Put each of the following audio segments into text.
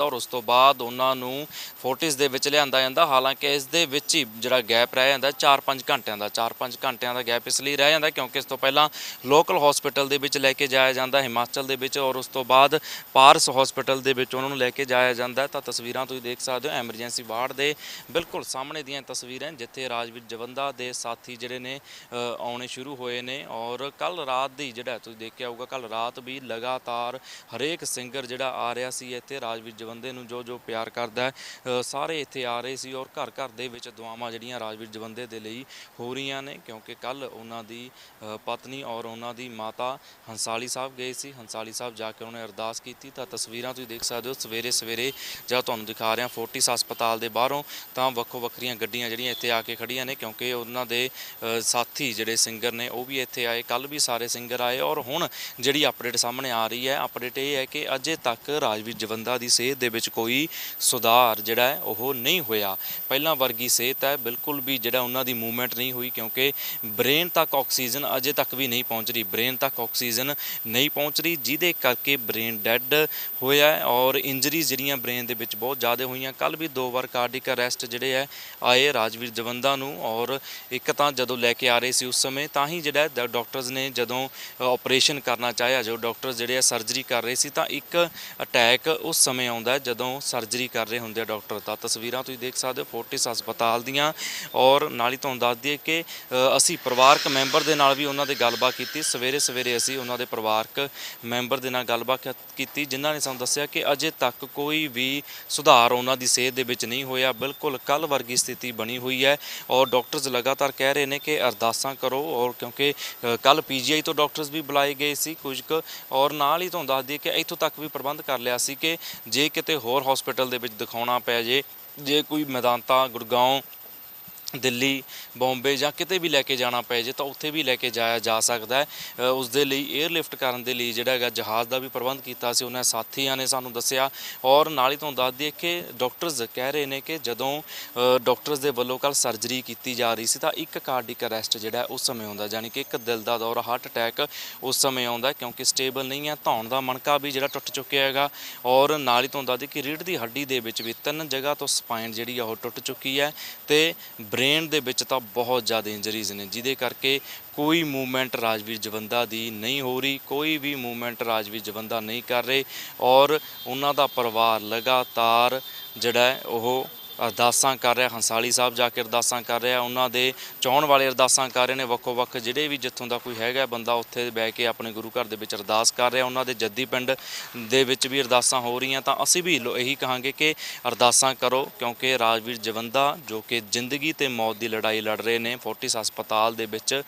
ਔਰ ਉਸ ਤੋਂ ਬਾਅਦ ਉਹਨਾਂ ਨੂੰ ਫੋਰਟਿਸ ਦੇ ਵਿੱਚ ਲਿਆਂਦਾ ਜਾਂਦਾ। ਹਾਲਾਂਕਿ ਇਸ ਦੇ ਵਿੱਚ ਹੀ ਜਿਹੜਾ ਗੈਪ ਰਹਿ ਜਾਂਦਾ 4-5 ਘੰਟਿਆਂ ਦਾ 4-5 ਘੰਟਿਆਂ ਦਾ ਗੈਪ ਇਸ ਲਈ ਰਹਿ ਜਾਂਦਾ ਕਿਉਂਕਿ ਇਸ ਤੋਂ ਪਹਿਲਾਂ ਲੋਕਲ ਹਸਪੀਟਲ ਦੇ ਵਿੱਚ ਲੈ ਕੇ ਜਾਇਆ ਜਾਂਦਾ, ਹਿਮਾਚਲ ਦੇ ਵਿੱਚ ਔਰ ਉਸ ਤੋਂ ਬਾਅਦ ਪਾਰਸ ਹਸਪੀਟਲ ਦੇ ਵਿੱਚ ਉਹਨਾਂ ਨੂੰ ਲੈ ਕੇ ਜਾਇਆ ਜਾਂਦਾ। ਤਾਂ ਤਸਵੀਰਾਂ ਤੁਸੀਂ ਦੇਖ ਸਕਦੇ ਹੋ ਐਮਰਜੈਂਸੀ ਵਾਰਡ ਦੇ ਬਿਲਕੁਲ ਸਾਹਮਣੇ ਦੀਆਂ ਤਸਵੀਰਾਂ ਜਿੱਥੇ ਰਾਜਵੀਰ ਜਵੰਦਾ ਦੇ ਸਾਥੀ ਜਿਹੜੇ ਨੇ ਆਉਣੇ ਸ਼ੁਰੂ ਹੋਏ ਨੇ ਔਰ ਕੱਲ ਰਾਤ ਦੀ ਜਿਹੜਾ ਤੁਸੀਂ ਦੇਖਿਆ ਹੋਊਗਾ ਕੱਲ ਰਾਤ ਵੀ ਲਗਾਤਾਰ ਹਰੇਕ ਸਿੰਗਰ ਜਿਹੜਾ ਆ ਰਿਹਾ ਸੀ ਇੱਥੇ ਰਾਜਵੀਰ ਜਵੰਦੇ ਨੂੰ ਜੋ ਜੋ ਪਿਆਰ ਕਰਦਾ ਹੈ ਸਾਰੇ ਇੱਥੇ ਆ ਰਹੇ ਸੀ ਔਰ ਘਰ ਘਰ ਦੇ ਵਿੱਚ ਦੁਆਵਾਂ ਜਿਹੜੀਆਂ ਰਾਜਵੀਰ ਜਵੰਦੇ ਦੇ ਲਈ ਹੋ ਰਹੀਆਂ ਨੇ, ਕਿਉਂਕਿ ਕੱਲ ਉਹਨਾਂ ਦੀ ਪਤਨੀ ਔਰ ਉਹਨਾਂ ਦੀ ਮਾਤਾ ਹੰਸਾਲੀ ਸਾਹਿਬ ਗਏ ਸੀ। ਹੰਸਾਲੀ ਸਾਹਿਬ ਜਾ ਕੇ ਉਹਨੇ ਅਰਦਾਸ ਕੀਤੀ। ਤਾਂ ਤਸਵੀਰਾਂ ਤੁਸੀਂ ਦੇਖ ਸਕਦੇ ਹੋ ਸਵੇਰੇ ਸਵੇਰੇ ਜਿਹੜਾ ਤੁਹਾਨੂੰ ਦਿਖਾ ਰਿਹਾ, ਫੋਰਟਿਸ ਹਸਪਤਾਲ ਦੇ ਬਾਹਰੋਂ ਤਾਂ ਵੱਖੋ ਵੱਖਰੀਆਂ ਗੱਡੀਆਂ ਜਿਹੜੀਆਂ ਇੱਥੇ ਆ ਕੇ ਖੜੀਆਂ ਨੇ, ਕਿਉਂਕਿ ਉਹਨਾਂ ਦੇ ਸਾਥੀ ਜਿਹੜੇ ਸਿੰਗਰ ਨੇ ਉਹ ਵੀ ਇੱਥੇ ਆਏ। ਕੱਲ ਵੀ ਸਾਰੇ ਸਿੰਗਰ ਆਏ ਔਰ ਹੁਣ ਜਿਹੜੀ ਅਪਡੇਟ ਸਾਹਮਣੇ ਆ ਰਹੀ ਹੈ, ਅਪਡੇਟ ਇਹ ਹੈ ਕਿ ਅਜੇ ਤੱਕ ਰਾਜਵੀਰ ਜਵੰਦਾ ਦੀ ਸਿਹਤ ਦੇ ਵਿੱਚ ਕੋਈ ਸੁਧਾਰ ਜਿਹੜਾ ਹੈ ਉਹ ਨਹੀਂ ਹੋਇਆ। ਪਹਿਲਾਂ ਵਰਗੀ ਸਿਹਤ ਹੈ, ਬਿਲਕੁਲ ਵੀ ਜਿਹੜਾ ਉਹਨਾਂ ਦੀ ਮੂਵਮੈਂਟ ਨਹੀਂ ਹੋਈ ਕਿਉਂਕਿ ਬ੍ਰੇਨ ਤੱਕ ਆਕਸੀਜਨ ਅਜੇ ਤੱਕ ਵੀ ਨਹੀਂ ਪਹੁੰਚ ਰਹੀ। ਬ੍ਰੇਨ ਤੱਕ ਆਕਸੀਜਨ ਨਹੀਂ ਪਹੁੰਚ ਰਹੀ, ਜਿਹਦੇ ਕਰਕੇ ਬ੍ਰੇਨ ਡੈੱਡ ਹੋਇਆ ਔਰ ਇੰਜਰੀਜ਼ ਜਿਹੜੀਆਂ ਬ੍ਰੇਨ ਦੇ ਵਿੱਚ ਬਹੁਤ ਜ਼ਿਆਦਾ ਹੋਈਆਂ। ਕੱਲ ਵੀ ਦੋ ਵਾਰ ਕਾਰਡਿਕ ਅਰੈਸਟ ਜਿਹੜੇ ਹੈ, ਆਏ ਰਾਜਵੀਰ ਜਵੰਦਾ ਨੂੰ ਔਰ ਇੱਕ ਤਾਂ ਜਦੋਂ ਲੈ ਕੇ ਆ ਰਹੇ ਸੀ ਉਸ ਸਮੇਂ, ਤਾਂ ਹੀ ਜਿਹੜਾ ਹੈ ਡਾਕਟਰਸ ਨੇ ਜਦੋਂ ਆਪਰੇਸ਼ਨ ਕਰਨਾ ਚਾਹਿਆ, ਜੋ ਡਾਕਟਰ ਜਿਹੜੇ ਆ ਸਰਜਰੀ ਕਰ ਰਹੇ ਸੀ, ਤਾਂ ਇੱਕ ਅਟੈਕ ਉਸ ਸਮੇਂ ਆਉਂਦਾ ਹੈ। ਜਦੋਂ ਸਰਜਰੀ ਕਰ ਰਹੇ ਹੁੰਦੇ ਆ ਡਾਕਟਰ ਤਾਂ ਤਸਵੀਰਾਂ ਤੁਸੀਂ ਦੇਖ ਸਕਦੇ ਹੋ ਫੋਰਟਿਸ ਹਸਪਤਾਲ ਦੀਆਂ। ਔਰ ਨਾਲ ਹੀ ਤੁਹਾਨੂੰ ਦੱਸ ਦਈਏ ਕਿ ਅਸੀਂ ਪਰਿਵਾਰਕ ਮੈਂਬਰ ਦੇ ਨਾਲ ਵੀ ਉਹਨਾਂ ਦੇ ਗੱਲਬਾਤ ਕੀਤੀ। ਸਵੇਰੇ ਸਵੇਰੇ ਅਸੀਂ ਉਹਨਾਂ ਦੇ ਪਰਿਵਾਰਕ ਮੈਂਬਰ ਦੇ ਨਾਲ ਗੱਲਬਾਤ ਕੀਤੀ, ਜਿਨ੍ਹਾਂ ਨੇ ਸਾਨੂੰ ਦੱਸਿਆ ਕਿ ਅਜੇ ਤੱਕ ਕੋਈ ਵੀ ਸੁਧਾਰ ਉਹਨਾਂ ਦੀ ਸਿਹਤ ਦੇ ਵਿੱਚ ਨਹੀਂ ਹੋਇਆ। ਬਿਲਕੁਲ ਕੱਲ ਵਰਗੀ ਸਥਿਤੀ ਬਣੀ ਹੋਈ ਹੈ। ਔਰ ਡਾਕਟਰਸ ਲਗਾਤਾਰ ਕਹਿ ਰਹੇ ਨੇ ਕਿ ਅਰਦਾਸਾਂ ਕਰੋ ਔਰ ਕਿਉਂਕਿ ਕੱਲ ਪੀਜੀਆਈ ਤੋਂ ਡਾਕਟਰਸ ਵੀ ਬੁਲਾਏ ਗਏ ਸੀ ਕੁਝ ਕੁ। ਔਰ ਨਾਲ ਹੀ ਤੁਹਾਨੂੰ ਦੱਸ ਦਈਏ ਕਿ ਇੱਥੋਂ ਤੱਕ ਵੀ ਪ੍ਰਬੰਧ ਕਰ ਲਿਆ ਸੀ ਕਿ ਜੇ ਕਿਤੇ ਹੋਰ ਹਸਪੀਟਲ ਦੇ ਵਿੱਚ ਦਿਖਾਉਣਾ ਪੈ ਜੇ ਜੇ ਕੋਈ ਮੈਦਾਨਤਾ ਗੁੜਗਾਉਂ ਦਿੱਲੀ, ਬੰਬੇ ਜਾਂ ਕਿਤੇ ਵੀ ਲੈ ਕੇ ਜਾਣਾ ਪਏ ਜੇ ਤਾਂ ਉੱਥੇ ਵੀ ਲੈ ਕੇ ਜਾਇਆ ਜਾ ਸਕਦਾ ਹੈ। ਉਸ ਦੇ ਲਈ 에ਅਰਲਿਫਟ ਕਰਨ ਦੇ ਲਈ ਜਿਹੜਾ ਹੈਗਾ ਜਹਾਜ਼ ਦਾ ਵੀ ਪ੍ਰਬੰਧ ਕੀਤਾ ਸੀ, ਉਹਨਾਂ ਸਾਥੀਆਂ ਨੇ ਸਾਨੂੰ ਦੱਸਿਆ। ਔਰ ਨਾਲ ਹੀ ਤੁਹਾਨੂੰ ਦੱਸ ਦਈਏ ਕਿ ਡਾਕਟਰਸ ਕਹਿ ਰਹੇ ਨੇ ਕਿ ਜਦੋਂ ਡਾਕਟਰਸ ਦੇ ਵੱਲੋਂ ਕੱਲ ਸਰਜਰੀ ਕੀਤੀ ਜਾ ਰਹੀ ਸੀ ਤਾਂ ਇੱਕ ਕਾਰਡਿਕ ਅਰੈਸਟ ਜਿਹੜਾ ਉਸ ਸਮੇਂ ਆਉਂਦਾ, ਯਾਨੀ ਕਿ ਇੱਕ ਦਿਲ ਦਾ ਦੌਰਾ, ਹਾਰਟ ਅਟੈਕ ਉਸ ਸਮੇਂ ਆਉਂਦਾ ਕਿਉਂਕਿ ਸਟੇਬਲ ਨਹੀਂ ਹੈ, ਧੌਣ ਦਾ ਮਣਕਾ ਵੀ ਜਿਹੜਾ ਟੁੱਟ ਚੁੱਕਿਆ ਹੈਗਾ। ਔਰ ਨਾਲ ਹੀ ਤੁਹਾਨੂੰ ਦੱਸ ਦਈਏ ਕਿ ਰੀੜ ਦੀ ਹੱਡੀ ਦੇ ਵਿੱਚ ਵੀ ਤਿੰਨ ਜਗ੍ਹਾ ਤੋਂ ਸਪਾਈਨ ਜਿਹੜੀ ਆ ਉਹ ਟੁੱਟ ਚੁੱਕੀ ਹੈ ਤੇ ਬ੍ਰੇਨ ਦੇ ਵਿੱਚ ਤਾਂ ਬਹੁਤ ਜ਼ਿਆਦਾ ਇੰਜਰੀਜ਼ ਨੇ, ਜਿਹਦੇ ਕਰਕੇ ਕੋਈ ਮੂਵਮੈਂਟ ਰਾਜਵੀਰ ਜਵੰਦਾ ਦੀ ਨਹੀਂ ਹੋ ਰਹੀ, ਕੋਈ ਵੀ ਮੂਵਮੈਂਟ ਰਾਜਵੀਰ ਜਵੰਦਾ ਨਹੀਂ ਕਰ ਰਹੇ ਔਰ ਉਹਨਾਂ ਦਾ ਪਰਿਵਾਰ ਲਗਾਤਾਰ ਜਿਹੜਾ ਉਹ ਅਰਦਾਸਾਂ ਕਰ ਰਿਹਾ, ਹੰਸਾਲੀ ਸਾਹਿਬ ਜਾ ਕੇ ਅਰਦਾਸਾਂ ਕਰ ਰਿਹਾ, ਉਹਨਾਂ ਦੇ ਚਾਹਣ ਵਾਲੇ ਅਰਦਾਸਾਂ ਕਰ ਰਹੇ ਨੇ, ਵੱਖੋ ਵੱਖ ਜਿਹੜੇ ਵੀ ਜਿੱਥੋਂ ਦਾ ਕੋਈ ਹੈਗਾ ਬੰਦਾ ਉੱਥੇ ਬਹਿ ਕੇ ਆਪਣੇ ਗੁਰੂ ਘਰ ਦੇ ਵਿੱਚ ਅਰਦਾਸ ਕਰ ਰਿਹਾ, ਉਹਨਾਂ ਦੇ ਜੱਦੀ ਪਿੰਡ ਦੇ ਵਿੱਚ ਵੀ ਅਰਦਾਸਾਂ ਹੋ ਰਹੀਆਂ, ਤਾਂ ਅਸੀਂ ਵੀ ਲੋ- ਇਹੀ ਕਹਾਂਗੇ ਕਿ ਅਰਦਾਸਾਂ ਕਰੋ, ਕਿਉਂਕਿ ਰਾਜਵੀਰ ਜਵੰਦਾ ਜੋ ਕਿ ਜ਼ਿੰਦਗੀ ਤੇ ਮੌਤ ਦੀ ਲੜਾਈ ਲੜ ਰਹੇ ਨੇ, ਫੋਰਟਿਸ ਹਸਪਤਾਲ ਦੇ ਵਿੱਚ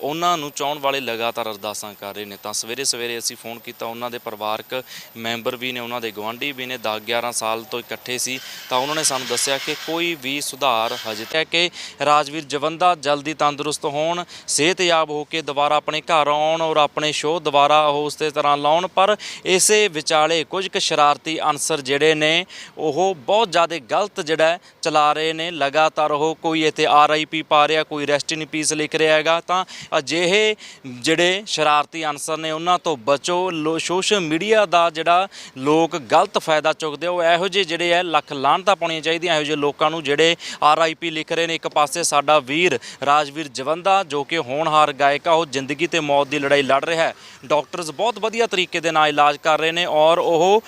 ਉਹਨਾਂ ਨੂੰ ਚਾਹਣ ਵਾਲੇ ਲਗਾਤਾਰ ਅਰਦਾਸਾਂ ਕਰ ਰਹੇ ਨੇ, ਤਾਂ ਸਵੇਰੇ ਸਵੇਰੇ ਅਸੀਂ ਫੋਨ ਕੀਤਾ, ਉਹਨਾਂ ਦੇ ਪਰਿਵਾਰਕ ਮੈਂਬਰ ਵੀ ਨੇ, ਉਹਨਾਂ ਦੇ ਗਵਾਂਢੀ ਵੀ ਨੇ 10 11 ਸਾਲ ਤੋਂ ਇਕੱਠੇ ਸੀ, ਤਾਂ ਉਹਨਾਂ ਨੇ ਸਾਨੂੰ ਦੱਸਿਆ ਕਿ ਕੋਈ ਵੀ ਸੁਧਾਰ ਹਜੇ ਤੱਕ ਕਿ ਰਾਜਵੀਰ ਜਵੰਦਾ ਜਲਦੀ ਤੰਦਰੁਸਤ ਹੋਣ, ਸਿਹਤਯਾਬ ਹੋ ਕੇ ਦੁਬਾਰਾ ਆਪਣੇ ਘਰ ਆਉਣ ਔਰ ਆਪਣੇ ਸ਼ੋਅ ਦੁਬਾਰਾ ਉਹ ਉਸੇ ਤਰ੍ਹਾਂ ਲਾਉਣ, ਪਰ ਇਸੇ ਵਿਚਾਲੇ ਕੁਝ ਕੁ ਸ਼ਰਾਰਤੀ ਅਨਸਰ ਜਿਹੜੇ ਨੇ, ਉਹ ਬਹੁਤ ਜ਼ਿਆਦਾ ਗਲਤ ਜਿਹੜਾ ਚਲਾ ਰਹੇ ਨੇ। ਲਗਾਤਾਰ ਉਹ ਕੋਈ ਇੱਥੇ ਆਰਆਈਪੀ ਪਾ ਰਿਹਾ, ਕੋਈ ਰੈਸਟ ਇਨ ਪੀਸ ਲਿਖ ਰਿਹਾ ਹੈਗਾ। ਤਾਂ ਅਜਿਹੇ ਜਿਹੜੇ ਸ਼ਰਾਰਤੀ ਅਨਸਰ ਨੇ, ਉਹਨਾਂ ਤੋਂ ਬਚੋ। ਸੋਸ਼ਲ ਮੀਡੀਆ ਦਾ ਜਿਹੜਾ ਲੋਕ ਗਲਤ ਫਾਇਦਾ ਚੁੱਕਦੇ ਉਹ ਇਹੋ ਜਿਹੇ ਜਿਹੜੇ ਹੈ ਲੱਖ ਲਾਹਨਤਾਂ ਪਾਉਣੀਆਂ ਚਾਹੀਦੀਆਂ। ਇਹੋ ਜਿਹੇ ਲੋਕਾਂ ਨੂੰ ਜਿਹੜੇ ਆਰਆਈਪੀ ਲਿਖ ਰਹੇ ਨੇ ਇੱਕ ਪਾਸੇ ਸਾਡਾ ਵੀਰ ਰਾਜਵੀਰ ਜਵੰਦਾ ਜੋ ਕਿ ਹੋਣਹਾਰ ਗਾਇਕ ਆ ਉਹ ਜ਼ਿੰਦਗੀ ਤੇ ਮੌਤ ਦੀ ਲੜਾਈ ਲੜ ਰਿਹਾ ਹੈ। ਡਾਕਟਰਸ ਬਹੁਤ ਵਧੀਆ ਤਰੀਕੇ ਦੇ ਨਾਲ ਇਲਾਜ ਕਰ ਰਹੇ ਨੇ ਔਰ ਉਹ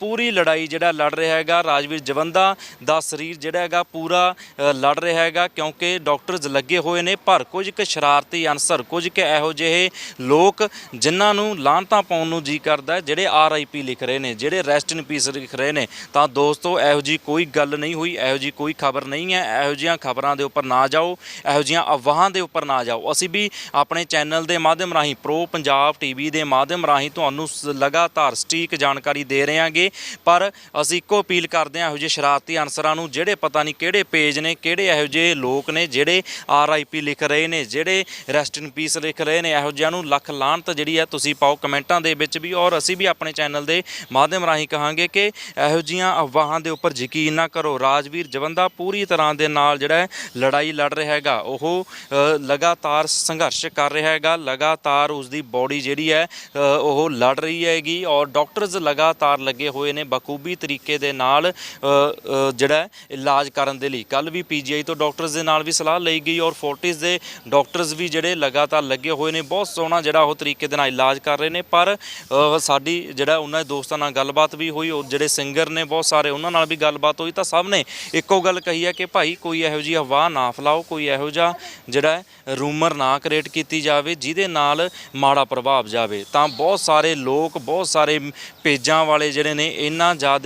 ਪੂਰੀ ਲੜਾਈ ਜਿਹੜਾ ਲੜ ਰਿਹਾ ਹੈਗਾ ਰਾਜਵੀਰ ਜਵੰਦਾ ਦਾ ਸਰੀਰ ਜਿਹੜਾ ਹੈਗਾ ਪੂਰਾ ਲੜ ਰਿਹਾ ਹੈਗਾ ਕਿਉਂਕਿ ਡਾਕਟਰਸ ਲੱਗੇ ਹੋਏ ਨੇ ਪਰ ਕੁਝ ਕੁ ਸ਼ਰਾਰਤੀ ਅਨਸਰ ਕੁਝ ਕੁ ਇਹੋ ਜਿਹੇ ਲੋਕ ਜਿਨ੍ਹਾਂ ਨੂੰ ਲਾਹਨਤਾਂ ਪਾਉਣ ਨੂੰ ਜੀ ਕਰਦਾ ਹੈ, ਜਿਹੜੇ ਆਰਆਈਪੀ ਲਿਖ ਰਹੇ ਨੇ ਜਿਹੜੇ ਰੈਸਟ ਇਨ ਪੀਸ ਲਿਖ ਰਹੇ ਨੇ। ਤਾਂ ਦੋਸਤੋ ਇਹੋ ਜੀ ਕੋਈ ਗੱਲ ਨਹੀਂ ਹੋਈ, ਇਹੋ ਜੀ ਕੋਈ ਖਬਰ ਨਹੀਂ ਹੈ। ਇਹੋ ਜਿਹੀਆਂ ਖਬਰਾਂ ਦੇ ਉੱਪਰ ਨਾ ਜਾਓ, ਇਹੋ ਜਿਹੀਆਂ ਅਫਵਾਹਾਂ ਦੇ ਉੱਪਰ ਨਾ ਜਾਓ। ਅਸੀਂ ਵੀ ਆਪਣੇ ਚੈਨਲ ਦੇ ਮਾਧਿਅਮ ਰਾਹੀਂ, ਪ੍ਰੋ ਪੰਜਾਬ ਟੀਵੀ ਦੇ ਮਾਧਿਅਮ ਰਾਹੀਂ ਤੁਹਾਨੂੰ ਲਗਾਤਾਰ ਸਟੀਕ ਜਾਣਕਾਰੀ ਦੇ ਰਹੇ ਹਾਂਗੇ ਪਰ ਅਸੀਂ ਇੱਕੋ ਅਪੀਲ ਕਰਦੇ ਹਾਂ, ਇਹੋ ਜਿਹੇ ਸ਼ਰਾਰਤੀ ਅਨਸਰਾਂ ਨੂੰ, ਜਿਹੜੇ ਪਤਾ ਨਹੀਂ ਕਿਹੜੇ ਪੇਜ ਨੇ, ਕਿਹੜੇ ਇਹੋ ਜਿਹੇ ਲੋਕ ਨੇ, ਜਿਹੜੇ ਆਰਆਈਪੀ ਲਿਖ ਰਹੇ ਨੇ, ਜਿਹੜੇ ਰੈਸਟ ਇਨ ਪੀਸ ਲਿਖ ਰਹੇ ਨੇ, ਇਹੋ ਜਿਹਿਆਂ ਨੂੰ ਲੱਖ ਲਾਹਨਤ ਜਿਹੜੀ ਹੈ ਤੁਸੀਂ ਪਾਓ ਕਮੈਂਟਾਂ ਦੇ ਵਿੱਚ ਵੀ। ਔਰ ਅਸੀਂ ਵੀ ਆਪਣੇ ਚੈਨਲ ਦੇ ਮਾਧਿਅਮ ਰਾਹੀਂ ਕਹਾਂਗੇ ਕਿ ਇਹੋ ਜਿਹੀਆਂ ਅਫਵਾਹਾਂ ਦੇ ਉੱਪਰ ਯਕੀਨ ਨਾ ਕਰੋ। ਰਾਜਵੀਰ ਜਵੰਦਾ ਪੂਰੀ ਤਰ੍ਹਾਂ ਦੇ ਨਾਲ ਜਿਹੜਾ ਲੜਾਈ ਲੜ ਰਿਹਾ ਹੈਗਾ। ਉਹ ਲਗਾਤਾਰ ਸੰਘਰਸ਼ ਕਰ ਰਿਹਾ ਹੈਗਾ। ਲਗਾਤਾਰ ਉਸ ਦੀ ਬਾਡੀ ਜਿਹੜੀ ਹੈ ਉਹ ਲੜ ਰਹੀ ਹੈਗੀ ਔਰ ਡਾਕਟਰਸ ਲਗਾਤਾਰ ਲੱਗੇ ਹੋਏ ਨੇ ਬਖੂਬੀ ਤਰੀਕੇ ਦੇ ਨਾਲ ਜਿਹੜਾ ਇਲਾਜ ਕਰਨ ਦੇ ਲਈ। ਕੱਲ ਵੀ ਪੀਜੀਆਈ ਤੋਂ ਡਾਕਟਰਸ ਦੇ ਨਾਲ ਵੀ ਸਲਾਹ ਲਈ ਗਈ ਔਰ ਫੋਰਟਿਸ ਦੇ ਡਾਕਟਰਸ ਵੀ ਜਿਹੜੇ ਲਗਾਤਾਰ ਲੱਗੇ ਹੋਏ ਨੇ, ਬਹੁਤ ਸੋਹਣਾ ਜਿਹੜਾ ਉਹ ਤਰੀਕੇ ਦੇ ਨਾਲ ਇਲਾਜ ਕਰ ਰਹੇ ਨੇ। ਪਰ ਸਾਡੀ ਜਿਹੜਾ ਉਹਨਾਂ ਦੇ ਦੋਸਤਾਂ ਨਾਲ ਗੱਲਬਾਤ ਵੀ ਹੋਈ, ਉਹ ਜਿਹੜੇ ਸਿੰਗਰ ਨੇ, ਬਹੁਤ ਸਾਰੇ ਉਹਨਾਂ ਨਾਲ ਵੀ ਗੱਲਬਾਤ ਹੋਈ ਤਾਂ ਸਭ ਨੇ ਇੱਕੋ ਗੱਲ ਕਹੀ ਹੈ ਕਿ ਭਾਈ ਕੋਈ ਇਹੋ ਜਿਹੀ ਹਵਾ ਨਾ ਫੈਲਾਓ, ਕੋਈ ਇਹੋ ਜਿਹਾ ਜਿਹੜਾ ਰੂਮਰ ਨਾ ਕ੍ਰੀਏਟ ਕੀਤੀ ਜਾਵੇ, ਜਿਹਦੇ ਨਾਲ ਮਾੜਾ ਪ੍ਰਭਾਵ ਜਾਵੇ। ਤਾਂ ਬਹੁਤ ਸਾਰੇ ਲੋਕ, ਬਹੁਤ ਸਾਰੇ ਪੇਜਾਂ ਵਾਲੇ ਜਿਹੜੇ ਨੇ, ਇੰਨਾ ਜ਼ਿਆਦਾ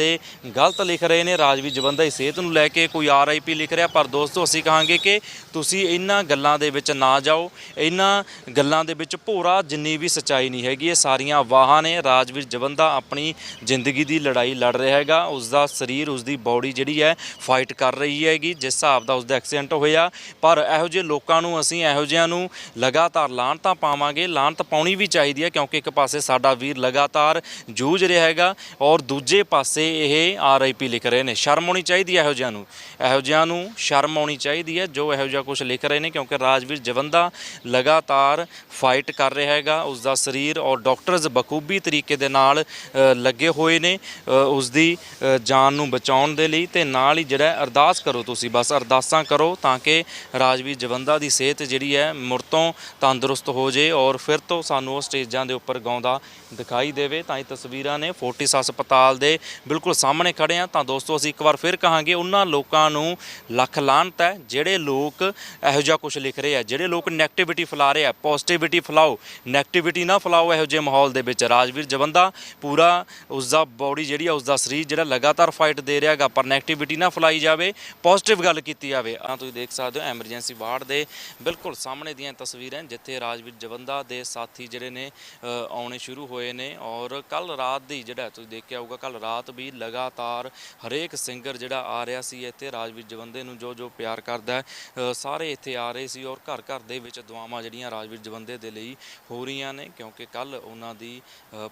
ਗਲਤ ਲਿਖ ਰਹੇ ਨੇ ਰਾਜਵੀਰ ਜਵੰਦਾ ਦੀ ਸਿਹਤ ਨੂੰ ਲੈ ਕੇ ਕੋਈ ਆਰਆਈਪੀ ਲਿਖ ਰਿਹਾ। ਪਰ ਦੋਸਤੋ, ਅਸੀਂ ਕਹਾਂਗੇ ਕਿ ਤੁਸੀਂ ਇਹਨਾਂ ਗੱਲਾਂ ਦੇ ਵਿੱਚ ਨਾ ਜਾਓ। ਇਹਨਾਂ ਗੱਲਾਂ ਦੇ ਵਿੱਚ ਭੋਰਾ ਜਿੰਨੀ ਵੀ ਸੱਚਾਈ ਨਹੀਂ ਹੈਗੀ, ਇਹ ਸਾਰੀਆਂ ਵਾਹਾਂ ਨੇ। ਰਾਜਵੀਰ ਜਵੰਦਾ ਆਪਣੀ ਜ਼ਿੰਦਗੀ ਦੀ ਲੜਾਈ ਲੜ ਰਿਹਾ ਹੈਗਾ। ਉਸ ਦਾ ਸਰੀਰ ਉਸ ਦੀ ਬਾਡੀ ਜਿਹੜੀ ਹੈ ਫਾਈਟ ਕਰ ਰਹੀ ਹੈਗੀ ਜਿਸ ਹਿਸਾਬ ਦਾ ਉਸ ਦਾ ਐਕਸੀਡੈਂਟ ਹੋਇਆ। ਪਰ ਇਹੋ ਜਿਹੇ ਲੋਕਾਂ ਨੂੰ ਅਸੀਂ ਇਹੋ ਜਿਹਿਆਂ ਨੂੰ ਲਗਾਤਾਰ ਲਾਹਨਤਾਂ ਪਾਵਾਂਗੇ ਲਾਹਨਤ ਪਾਉਣੀ ਵੀ ਚਾਹੀਦੀ ਹੈ ਕਿਉਂਕਿ ਇੱਕ ਪਾਸੇ ਸਾਡਾ ਵੀਰ ਲਗਾਤਾਰ ਜੂਝ ਰਿਹਾ ਹੈਗਾ ਔਰ ਦੂਜੇ ਪਾਸੇ ਇਹ ਆਰਆਈਪੀ ਲਿਖ ਰਹੇ ਨੇ। ਸ਼ਰਮ ਆਉਣੀ ਚਾਹੀਦੀ ਹੈ ਇਹੋ ਜਿਹਿਆਂ ਨੂੰ। ਇਹੋ ਜਿਹਿਆਂ ਨੂੰ ਸ਼ਰਮ ਆਉਣੀ ਚਾਹੀਦੀ ਹੈ ਜੋ ਇਹੋ ਜਿਹਾ ਕੁਝ ਲਿਖ ਰਹੇ ਨੇ ਕਿਉਂਕਿ ਰਾਜਵੀਰ ਜਵੰਦਾ ਲਗਾਤਾਰ ਫਾਈਟ ਕਰ ਰਿਹਾ ਹੈਗਾ। ਉਸ ਦਾ ਸਰੀਰ ਔਰ ਡਾਕਟਰਸ ਬਖੂਬੀ ਤਰੀਕੇ ਦੇ ਨਾਲ ਲੱਗੇ ਹੋਏ ਨੇ ਅ, ਉਸ ਦੀ ਜਾਨ ਨੂੰ ਬਚਾਉਣ ਦੇ ਲਈ ਤੇ ਨਾਲ ਹੀ ਜਿਹੜਾ ਅਰਦਾਸ ਕਰੋ ਤੁਸੀਂ, ਬਸ ਅਰਦਾਸਾਂ ਕਰੋ ਤਾਂ ਕਿ ਰਾਜਵੀਰ ਜਵੰਦਾ ਦੀ ਸਿਹਤ ਜਿਹੜੀ ਹੈ, ਮੁੜ ਤੋਂ ਤੰਦਰੁਸਤ ਹੋ ਜੇ ਔਰ ਫਿਰ ਤੋਂ ਸਾਨੂੰ ਉਹ ਸਟੇਜਾਂ ਦੇ ਉੱਪਰ ਗਾਉਂਦਾ ਦਿਖਾਈ ਦੇਵੇ। ਤਾਂ ਇਹ ਤਸਵੀਰਾਂ ਨੇ ਫੋਰਟਿਸ ਹਸਪਤਾਲ ਦੇ ਬਿਲਕੁਲ ਸਾਹਮਣੇ ਖੜੇ ਆ। ਤਾਂ ਦੋਸਤੋ, ਅਸੀਂ ਇੱਕ ਵਾਰ ਫਿਰ ਕਹਾਂਗੇ, ਉਹਨਾਂ ਲੋਕਾਂ ਨੂੰ ਲੱਖ ਲਾਹਨਤ ਹੈ, ਜਿਹੜੇ ਲੋਕ ਇਹੋ ਜਿਹਾ ਕੁਝ ਲਿਖ ਰਹੇ ਆ, ਜਿਹੜੇ ਲੋਕ ਨੈਗੇਟਿਵਿਟੀ ਫੈਲਾ ਰਹੇ ਆ ਪੋਜ਼ਿਟਿਵਿਟੀ ਫੈਲਾਓ ਨੈਗੇਟਿਵਿਟੀ ਨਾ ਫੈਲਾਓ ਇਹੋ ਜਿਹੇ ਮਾਹੌਲ ਦੇ ਵਿੱਚ। ਰਾਜਵੀਰ ਜਵੰਦਾ ਪੂਰਾ ਉਸ ਦਾ ਬਾਡੀ ਜਿਹੜੀ ਆ ਉਸ ਦਾ ਸਰੀਰ ਜਿਹੜਾ ਲਗਾਤਾਰ ਫਾਈਟ ਦੇ ਰਿਹਾ ਹੈਗਾ ਪਰ ਨੈਗੇਟਿਵਿਟੀ ਨਾ ਫੈਲਾਈ ਜਾਵੇ ਪੋਜ਼ਿਟਿਵ ਗੱਲ ਕੀਤੀ ਜਾਵੇ। ਆ ਤੁਸੀਂ ਦੇਖ ਸਕਦੇ ਹੋ ਐਮਰਜੈਂਸੀ ਵਾਰਡ ਦੇ ਬਿਲਕੁਲ ਸਾਹਮਣੇ ਦੀਆਂ ਤਸਵੀਰਾਂ ਜਿੱਥੇ ਰਾਜਵੀਰ ਜਵੰਦਾ ਦੇ ਸਾਥੀ ਜਿਹੜੇ ਨੇ ਆਉਣੇ ਸ਼ੁਰੂ ਹੋਏ ਨੇ ਔਰ ਕੱਲ ਰਾਤ ਦੀ ਜਿਹੜਾ ਤੁਸੀਂ ਦੇਖਿਆ ਹੋਊਗਾ ਕੱਲ ਰਾਤ ਵੀ ਲਗਾਤਾਰ ਹਰੇਕ ਸਿੰਗਰ ਜਿਹੜਾ ਆ ਰਿਹਾ ਸੀ ਇੱਥੇ, ਰਾਜਵੀਰ ਜਵੰਦੇ ਨੂੰ ਜੋ ਜੋ ਪਿਆਰ ਕਰਦਾ ਸਾਰੇ ਇੱਥੇ ਆ ਰਹੇ ਸੀ ਔਰ ਘਰ ਘਰ ਦੇ ਵਿੱਚ ਦੁਆਵਾਂ ਜਿਹੜੀਆਂ ਰਾਜਵੀਰ ਜਵੰਦੇ ਦੇ ਲਈ ਹੋ ਰਹੀਆਂ ਨੇ, ਕਿਉਂਕਿ ਕੱਲ ਉਹਨਾਂ ਦੀ